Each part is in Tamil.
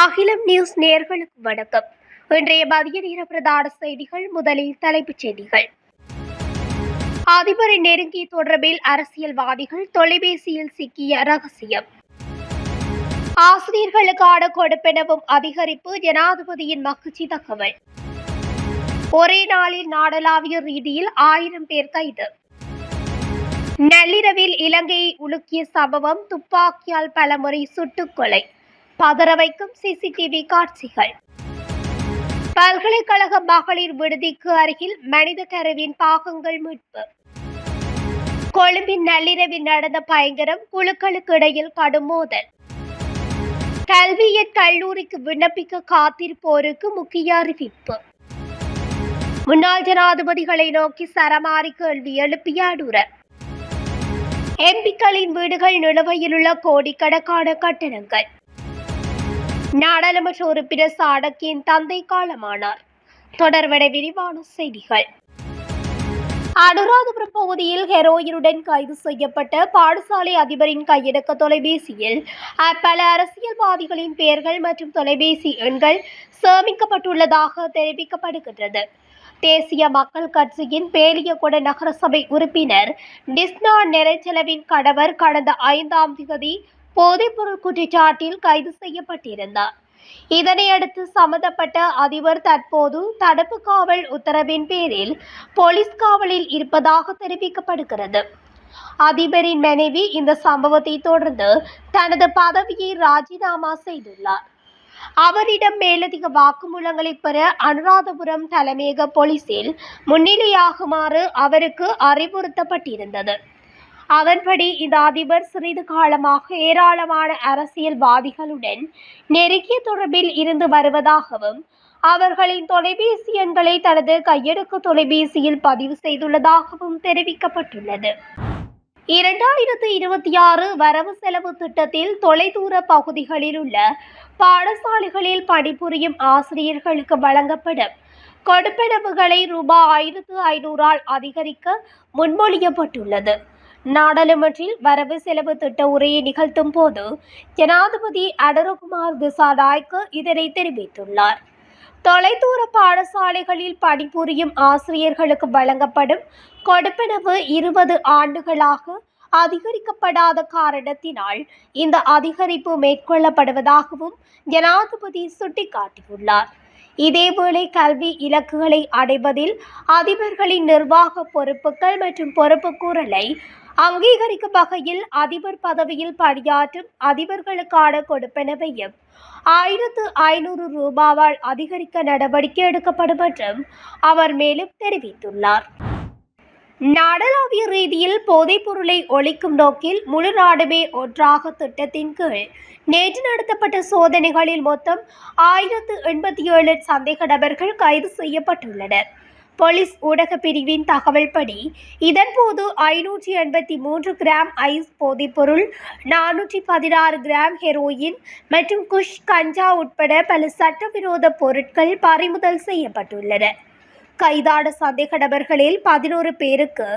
அகிலம் நியூஸ் நேர்களுக்கு வணக்கம். இன்றைய மதிய நேர பிரதான செய்திகள் முதலில் தலைப்புச் செய்திகள். அதிபரை நெருங்கிய தொடர்பில் அரசியல்வாதிகள் தொலைபேசியில் சிக்கிய ரகசியம். ஆசிரியர்களுக்கான கொடுப்பெனவும் அதிகரிப்பு ஜனாதிபதியின் மகிழ்ச்சி தகவல். ஒரே நாளில் நாடளாவிய ரீதியில் ஆயிரம் பேர் கைது. நள்ளிரவில் இலங்கையை உலுக்கிய சம்பவம் துப்பாக்கியால் பலமுறை சுட்டுக்கொலை பதற வைக்கும் சிசிடிவி காட்சிகள். பல்கலைக்கழக மகளிர் விடுதிக்கு அருகில் மனித கருவின் பாகங்கள் மீட்பு. கொழும்பின் நள்ளிரவில் நடந்த பயங்கரம் குழுக்களுக்கு இடையில் கடும் மோதல். கல்வியற் கல்லூரிக்கு விண்ணப்பிக்க காத்திருப்போருக்கு முக்கிய அறிவிப்பு. முன்னாள் ஜனாதிபதிகளை நோக்கி சரமாரி கேள்வி எழுப்பிய அடூரர். எம்பிக்களின் வீடுகள் நிலுவையில் உள்ள கோடிக்கணக்கான கட்டணங்கள் நாடாளுமன்ற உறுப்பினர் சாடக்கியின் தந்தை காலமானார் தொடர்வட விரிவான செய்திகள். அனுராதபுரம் பகுதியில் ஹெரோயினுடன் கைது செய்யப்பட்ட பாடசாலை அதிபரின் கையடக்க தொலைபேசியில் பல அரசியல்வாதிகளின் பெயர்கள் மற்றும் தொலைபேசி எண்கள் சேமிக்கப்பட்டுள்ளதாக தெரிவிக்கப்படுகின்றது. தேசிய மக்கள் கட்சியின் பேலியகுட நகரசபை உறுப்பினர் டிஸ்னா நெரைச்சலவின் கணவர் கடந்த ஐந்தாம் திகதி போதைப்பொருள் குற்றச்சாட்டில் கைது செய்யப்பட்டிருந்தார். இதனையடுத்து சம்பந்தப்பட்ட அதிபர் தற்போது தடுப்பு காவல் உத்தரவின் பேரில் போலீஸ் காவலில் இருப்பதாக தெரிவிக்கப்படுகிறது. அதிபரின் மனைவி இந்த சம்பவத்தை தொடர்ந்து தனது பதவியை ராஜினாமா செய்துள்ளார். அவரிடம் மேலதிக வாக்குமூலங்களை பெற அனுராதபுரம் தலைமையக போலீசில் முன்னிலையாகுமாறு அவருக்கு அறிவுறுத்தப்பட்டிருந்தது. அதன்படி இந்த அதிபர் சிறிது காலமாக ஏராளமான அரசியல்வாதிகளுடன் நெருங்கிய தொடர்பில் இருந்து வருவதாகவும் அவர்களின் தொலைபேசி எண்களை தனது கையெடுக்கு தொலைபேசியில் பதிவு செய்துள்ளதாகவும் தெரிவிக்கப்பட்டுள்ளது. இரண்டாயிரத்து இருபத்தி ஆறு வரவு செலவு திட்டத்தில் தொலைதூர பகுதிகளில் உள்ள பாடசாலைகளில் பணிபுரியும் ஆசிரியர்களுக்கு வழங்கப்படும் கொடுப்பனவுகளை ரூபாய் ஆயிரத்து ஐநூறால் அதிகரிக்க முன்மொழியப்பட்டுள்ளது. நாடாளுமன்றில் வரவு செலவு திட்ட உரையை நிகழ்த்தும் போது ஜனாதிபதி அடருகுமார் திசாதாய்க்கு இதனை தெரிவித்துள்ளார். தொலைதூர பாடசாலைகளில் பணிபுரியும் ஆசிரியர்களுக்கு வழங்கப்படும் கொடுப்பனவு இருபது ஆண்டுகளாக அதிகரிக்கப்படாத காரணத்தினால் இந்த அதிகரிப்பு மேற்கொள்ளப்படுவதாகவும் ஜனாதிபதி சுட்டிக்காட்டியுள்ளார். இதேவேளை கல்வி இலக்குகளை அடைவதில் அதிபர்களின் நிர்வாக பொறுப்புகள் மற்றும் பொறுப்புக்கூறலை அங்கீகரிக்கும் வகையில் அதிபர் பதவியில் பணியாற்றும் அதிபர்களுக்கான கொடுப்பனவையும் ஆயிரத்து ஐநூறு ரூபாவால் அதிகரிக்க நடவடிக்கை எடுக்கப்படும் என்றும் அவர் மேலும் தெரிவித்துள்ளார். நாடளாவிய ரீதியில் போதைப் பொருளை ஒழிக்கும் நோக்கில் முழு நாடுமே ஒன்றாக திட்டத்தின் கீழ் நேற்று நடத்தப்பட்ட சோதனைகளில் மொத்தம் ஆயிரத்து எண்பத்தி ஏழு சந்தேக நபர்கள் கைது செய்யப்பட்டுள்ளனர். போலீஸ் ஊடக பிரிவின் தகவல்படி இதன்போது ஐநூற்றி எண்பத்தி மூன்று கிராம் ஐஸ் போதைப்பொருள் நானூற்றி பதினாறு கிராம் ஹெரோயின் மற்றும் குஷ் கஞ்சா உட்பட பல சட்டவிரோத பொருட்கள் பறிமுதல் செய்யப்பட்டுள்ளன. கைதான சந்தேக நபர்களில் பதினோரு பேருக்கு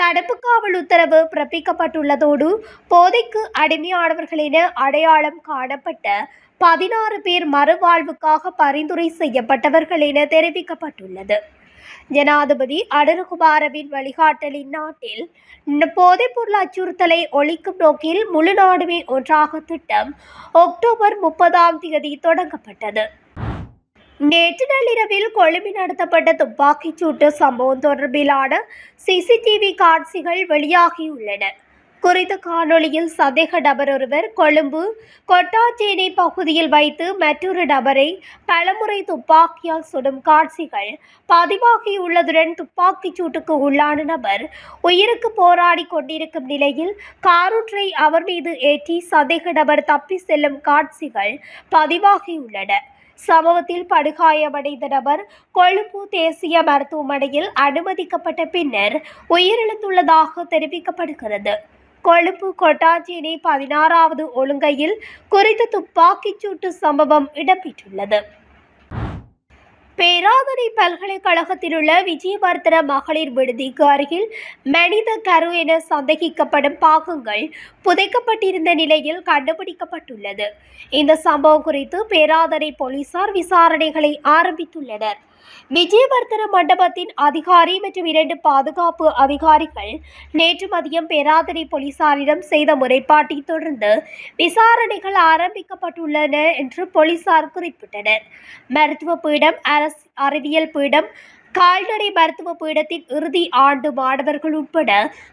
தடுப்பு காவல் உத்தரவு பிறப்பிக்கப்பட்டுள்ளதோடு போதைக்கு அடிமையானவர்கள் என அடையாளம் காணப்பட்ட பதினாறு பேர் மறுவாழ்வுக்காக பரிந்துரை செய்யப்பட்டவர்கள் என தெரிவிக்கப்பட்டுள்ளது. ஜனாதிபதி அடருகுமாரவின் வழிகாட்டலின் நாட்டில் போதைப்பொருள் அச்சுறுத்தலை ஒழிக்கும் நோக்கில் முழு நாடுமே ஒன்றாக திட்டம் அக்டோபர் முப்பதாம் தேதி தொடங்கப்பட்டது. நேற்று நள்ளிரவில் கொழும்பில் நடத்தப்பட்ட துப்பாக்கிச் சூட்டு சம்பவம் தொடர்பிலான சிசிடிவி காட்சிகள் வெளியாகியுள்ளன. குறித்த காணொளியில் சந்தேக நபர் ஒருவர் கொழும்பு கொட்டாச்சேனை பகுதியில் வைத்து மற்றொரு நபரை பலமுறை துப்பாக்கியால் சுடும் காட்சிகள் பதிவாகியுள்ளதுடன் துப்பாக்கிச் சூட்டுக்கு உள்ளான நபர் உயிருக்கு போராடி கொண்டிருக்கும் நிலையில் காரூற்றை அவர் மீது ஏற்றி சந்தேக நபர் தப்பி செல்லும் காட்சிகள் பதிவாகியுள்ளன. சம்பவத்தில் படுகாயமடைந்த நபர் கொழும்பு தேசிய மருத்துவமனையில் அனுமதிக்கப்பட்ட பின்னர் உயிரிழந்துள்ளதாக தெரிவிக்கப்படுகிறது. கொழும்பு கொட்டாஞ்சேரி பதினாறாவது ஒழுங்கையில் குறித்த துப்பாக்கிச் சூட்டு சம்பவம் இடம்பெற்றுள்ளது. பேராதனை பல்கலைக்கழகத்தில் உள்ள விஜயவர்த்தன மகளிர் விடுதிக்கு அருகில் மனித கரு என சந்தேகிக்கப்படும் பாகங்கள் புதைக்கப்பட்டிருந்த நிலையில் கண்டுபிடிக்கப்பட்டுள்ளது. இந்த சம்பவம் குறித்து பேராதனை போலீசார் விசாரணைகளை ஆரம்பித்துள்ளனர். விஜயவர்த்தன மண்டபத்தின் அதிகாரி மற்றும் இரண்டு பாதுகாப்பு அதிகாரிகள் நேற்று மதியம் பேராதனை போலீசாரிடம் செய்த முறைப்பாட்டை தொடர்ந்து விசாரணைகள் ஆரம்பிக்கப்பட்டுள்ளன என்று போலீசார் குறிப்பிட்டனர். மருத்துவ பீடம் அரசு அறிவியல் பீடம் கால்நடை மருத்துவ பீடத்தின் இறுதி ஆண்டு மாணவர்கள் உட்பட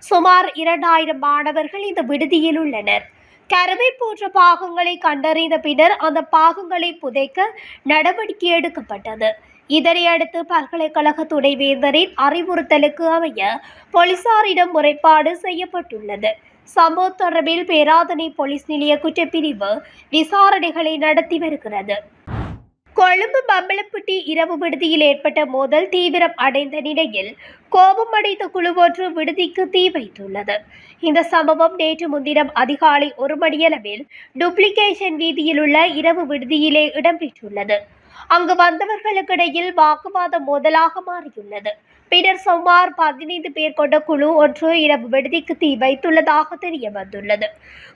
சுமார் இரண்டாயிரம் மாணவர்கள் இந்த விடுதியில் உள்ளனர். கருவை போன்ற பாகங்களை கண்டறிந்த பின்னர் அந்த பாகங்களை புதைக்க நடவடிக்கை எடுக்கப்பட்டது. இதனையடுத்து பல்கலைக்கழக துணைவேந்தரின் அறிவுறுத்தலுக்கு அமைய போலீசாரிடம் முறைப்பாடு செய்யப்பட்டுள்ளது. சம்பவம் தொடர்பில் பேராதனை போலீஸ் நிலைய குற்றப்பிரிவு விசாரணைகளை நடத்தி வருகிறது. கொழும்பு பம்பளப்பட்டி இரவு விடுதியில் ஏற்பட்ட மோதல் தீவிரம் அடைந்த நிலையில் கோபம் அடைந்த குழு ஒன்று விடுதிக்கு தீ வைத்துள்ளது. இந்த சம்பவம் நேற்று முன்தினம் அதிகாலை ஒரு மணியளவில் டூப்ளிகேஷன் வீதியில் உள்ள இரவு விடுதியிலே இடம்பெற்றுள்ளது. அங்கு வந்தவர்களுக்கிடையில் வாக்குவாதம் மோதலாக மாறியுள்ளது. பின்னர் சுமார் பதினைந்து பேர் கொண்ட குழு ஒன்று இரவு விடுதிக்கு தீ வைத்துள்ளதாக தெரிய வந்துள்ளது.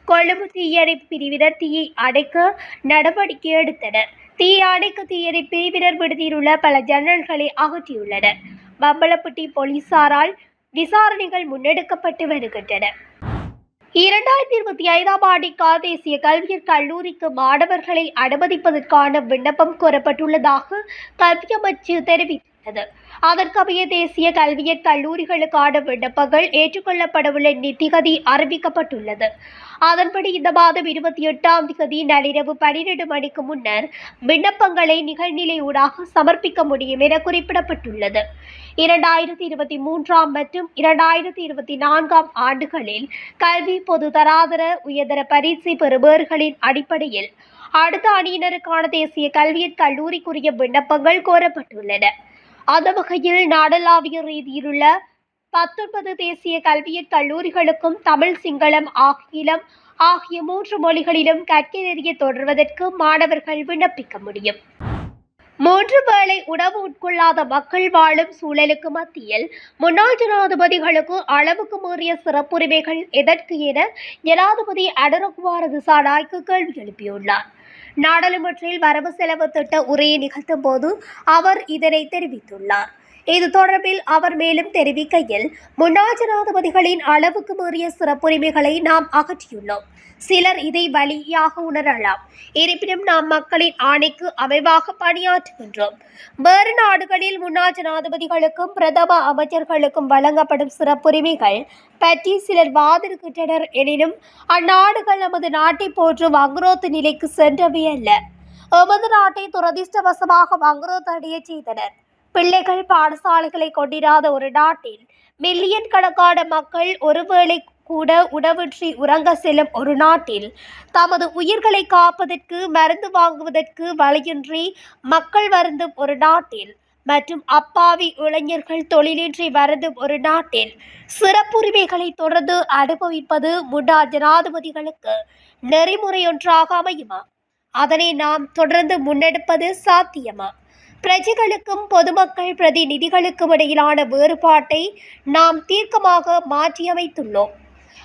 கொழும்பு தீயணைப்பு பிரிவினர் தீயை அடைக்க நடவடிக்கை எடுத்தனர். தீ அணைக்க தீயணைப்பு பிரிவினர் விடுதியில் உள்ள பல ஜன்னல்களை அகற்றியுள்ளனர். பம்பலப்பட்டி போலீசாரால் விசாரணைகள் முன்னெடுக்கப்பட்டு வருகின்றன. இரண்டாயிரத்தி இருபத்தி ஐந்தாம் ஆண்டிற்கான தேசிய கல்வியர் கல்லூரிக்கு மாணவர்களை அனுமதிப்பதற்கான விண்ணப்பம் கோரப்பட்டுள்ளதாக கல்வி அமைச்சு தெரிவித்துள்ளது அதற்கமைய தேசிய கல்வியற் கல்லூரிகளுக்கான விண்ணப்பங்கள் ஏற்றுக்கொள்ளப்படவுள்ள நிதிகதி அறிவிக்கப்பட்டுள்ளது. அதன்படி இந்த மாதம் இருபத்தி எட்டாம் தேதி நள்ளிரவு பனிரெண்டு மணிக்கு முன்னர் விண்ணப்பங்களை நிகழ்நிலை ஊடாக சமர்ப்பிக்க முடியும் என குறிப்பிடப்பட்டுள்ளது. இரண்டாயிரத்தி இருபத்தி மூன்றாம் மற்றும் இரண்டாயிரத்தி இருபத்தி நான்காம் ஆண்டுகளில் கல்வி பொது தராதர உயர்தர பரீட்சை பெறுபவர்களின் அடிப்படையில் அடுத்த அணியினருக்கான தேசிய கல்வியற் கல்லூரிக்குரிய விண்ணப்பங்கள் கோரப்பட்டுள்ளன. அந்த வகையில் நாடளாவிய ரீதியிலுள்ள பத்தொன்பது தேசிய கல்வியற் கல்லூரிகளுக்கும் தமிழ் சிங்களம் ஆங்கிலம் ஆகிய மூன்று மொழிகளிலும் கற்கை நெறிய தொடர்வதற்கு மாணவர்கள் விண்ணப்பிக்க முடியும். மூன்று வேளை உணவு உட்கொள்ளாத மக்கள் வாழும் சூழலுக்கு மத்தியில் முன்னாள் ஜனாதிபதிகளுக்கு அளவுக்கு மீறிய சிறப்புரிமைகள் எதற்கு என ஜனாதிபதி அடரகுமார திசாநாய்க்கு கேள்வி எழுப்பியுள்ளார். நாடாளுமன்றில் வரவு செலவு திட்ட உரையை நிகழ்த்தும் போது அவர் இதனை தெரிவித்துள்ளார். இது தொடர்பில் அவர் மேலும் தெரிவிக்கையில் முன்னாள் ஜனாதிபதிகளின் அளவுக்கு மீறிய சிறப்புரிமைகளை நாம் அகற்றியுள்ளோம். சிலர் இதை வழியாக உணரலாம். இருப்பினும் நாம் மக்களின் ஆணைக்கு அமைவாக பணியாற்றுகின்றோம். வேறு நாடுகளில் முன்னாள் ஜனாதிபதிகளுக்கும் பிரதம அமைச்சர்களுக்கும் வழங்கப்படும் சிறப்புரிமைகள் பற்றி சிலர் வாதிடுகின்றனர் எனினும் அந்நாடுகள் நமது நாட்டை போன்று வங்குரோத்து நிலைக்கு சென்றவை அல்ல. எமது நாட்டை துரதிர்ஷ்டவசமாக வங்குரோத்து அடைய செய்தனர். பிள்ளைகள் பாடசாலைகளை கொண்டிராத ஒரு நாட்டில் மில்லியன் கணக்கான மக்கள் ஒருவேளை கூட உணவின்றி உறங்க செல்லும் ஒரு நாட்டில் தமது உயிர்களை காப்பதற்கு மருந்து வாங்குவதற்கு வழியின்றி மக்கள் வருந்தும் ஒரு நாட்டில் மற்றும் அப்பாவி இளைஞர்கள் தொழிலின்றி வருந்தும் ஒரு நாட்டில் சிறப்புரிமைகளை தொடர்ந்து அனுபவிப்பது முன்னாள் ஜனாதிபதிகளுக்கு நெறிமுறையொன்றாக அமையுமா? அதனை நாம் தொடர்ந்து முன்னெடுப்பது சாத்தியமா? பிரஜைகளுக்கும் பொதுமக்கள் பிரதிநிதிகளுக்கும் இடையிலான வேறுபாட்டை நாம் தீர்க்கமாக மாற்றியமைத்துள்ளோம்.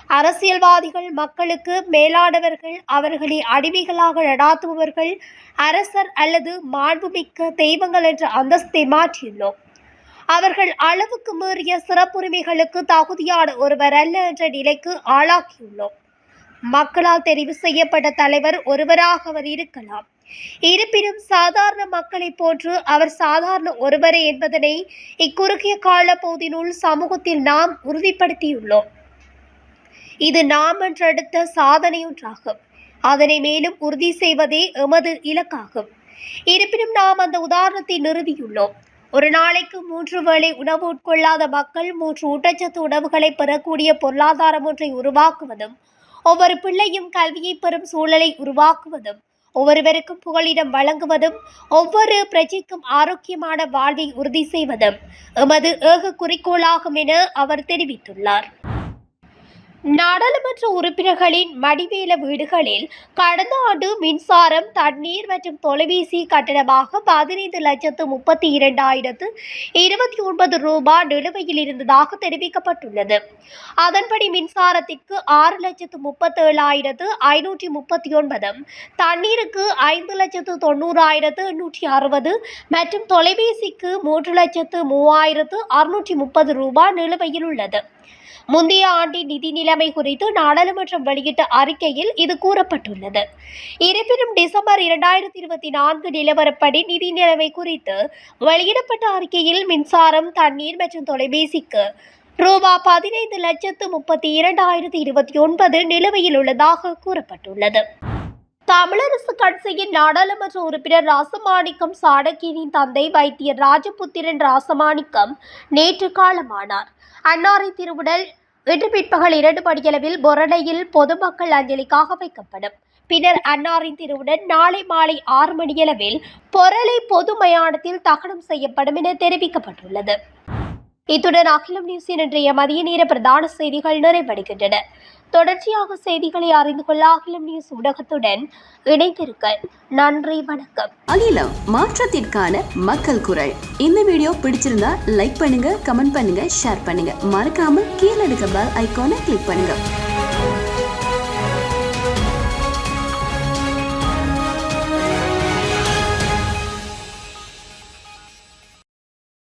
அரசியல்வாதிகள் மக்களுக்கு மேலானவர்கள் அவர்களை அடிமைகளாக நடாத்துபவர்கள் அரசர் அல்லது மாண்புமிக்க தெய்வங்கள் என்ற அந்தஸ்தை மாற்றியுள்ளோம். அவர்கள் அளவுக்கு மீறிய சிறப்புரிமைகளுக்கு தகுதியான ஒருவர் அல்ல என்ற நிலைக்கு ஆளாக்கியுள்ளோம். மக்களால் தெரிவு செய்யப்பட்ட தலைவர் ஒருவராக அவர் இருக்கலாம். இருப்பினும் சாதாரண மக்களைப் போன்று அவர் சாதாரண ஒருவரே என்பதனை இக்குறுகிய கால போதினுள் சமூகத்தில் நாம் உறுதிப்படுத்தியுள்ளோம். இது நாம் என்றெடுத்த சாதனையொன்றாகும். அதனை மேலும் உறுதி செய்வதே எமது இலக்காகும். இருப்பினும் நாம் அந்த உதாரணத்தை நிறுவியுள்ளோம் ஒரு நாளைக்கு மூன்று வேளை உணவு உட்கொள்ளாத மக்கள் மூன்று ஊட்டச்சத்து உணவுகளை பெறக்கூடிய பொருளாதாரம் ஒன்றை உருவாக்குவதும் ஒவ்வொரு பிள்ளையும் கல்வியை பெறும் சூழலை உருவாக்குவதும் ஒவ்வொருவருக்கும் புகலிடம் வழங்குவதும் ஒவ்வொரு பிரஜைக்கும் ஆரோக்கியமான வாழ்வை உறுதி செய்வதும் எமது ஏக குறிக்கோளாகும் என அவர் தெரிவித்துள்ளார். நாடாளுமன்ற உறுப்பினர்களின் மடிவேல வீடுகளில் கடந்த ஆண்டு மின்சாரம் தண்ணீர் மற்றும் தொலைபேசி கட்டணமாக பதினைந்து லட்சத்து முப்பத்தி இரண்டாயிரத்து இருபத்தி ஒன்பது ரூபாய் நிலுவையில் இருந்ததாக தெரிவிக்கப்பட்டுள்ளது. அதன்படி மின்சாரத்திற்கு ஆறு லட்சத்து முப்பத்தேழாயிரத்து ஐநூற்றி முப்பத்தி ஒன்பதும் தண்ணீருக்கு ஐந்து லட்சத்து தொண்ணூறாயிரத்து எண்ணூற்றி அறுபது மற்றும் தொலைபேசிக்கு மூன்று லட்சத்து மூவாயிரத்து அறுநூற்றி முப்பது ரூபாய் நிலுவையில் உள்ளது. முந்தைய ஆண்டின் நிதி நிலைமை குறித்து நாடாளுமன்றம் வெளியிட்ட அறிக்கையில் இது கூறப்பட்டுள்ளது. இருப்பினும் டிசம்பர் இரண்டாயிரத்தி இருபத்தி நான்கு நிலவரப்படி நிதி நிலைமை குறித்து வெளியிடப்பட்ட அறிக்கையில் மின்சாரம் தண்ணீர் மற்றும் தொலைபேசிக்கு ரூபா பதினைந்து லட்சத்து முப்பத்தி இரண்டாயிரத்தி இருபத்தி ஒன்பது நிலுவையில் உள்ளதாக கூறப்பட்டுள்ளது. தமிழரசு கட்சியின் நாடாளுமன்ற உறுப்பினர் ராசமாணிக்கம் சாணக்கியனின் தந்தை வைத்தியர் ராஜபுத்திரன் ராசமாணிக்கம் நேற்று காலமானார். அன்னாரை திருவுடல் இன்று பிற்பகல் இரண்டு மணியளவில் பொரணையில் பொதுமக்கள் அஞ்சலிக்காக வைக்கப்படும். பின்னர் அன்னாரின் திருவுடன் நாளை மாலை ஆறு மணியளவில் பொரளை பொது மயானத்தில் தகனம் செய்யப்படும் என தெரிவிக்கப்பட்டுள்ளது. இத்துடன் அகிலம் நியூஸின் இன்றைய மதிய நேர பிரதான செய்திகள் நிறைவடைகின்றன. தொடர்ச்சியாக செய்திகளை அறிந்து கொள்ள அகிலம் நியூஸ் ஊடகத்துடன் இணைந்திருக்க நன்றி வணக்கம். அகிலம் மாற்றத்திற்கான மக்கள் குரல். இந்த வீடியோ பிடிச்சிருந்தா லைக் பண்ணுங்க கமெண்ட் பண்ணுங்க ஷேர் பண்ணுங்க. மறக்காம கீழே இருக்க பெல் ஐக்கானை கிளிக் பண்ணுங்க.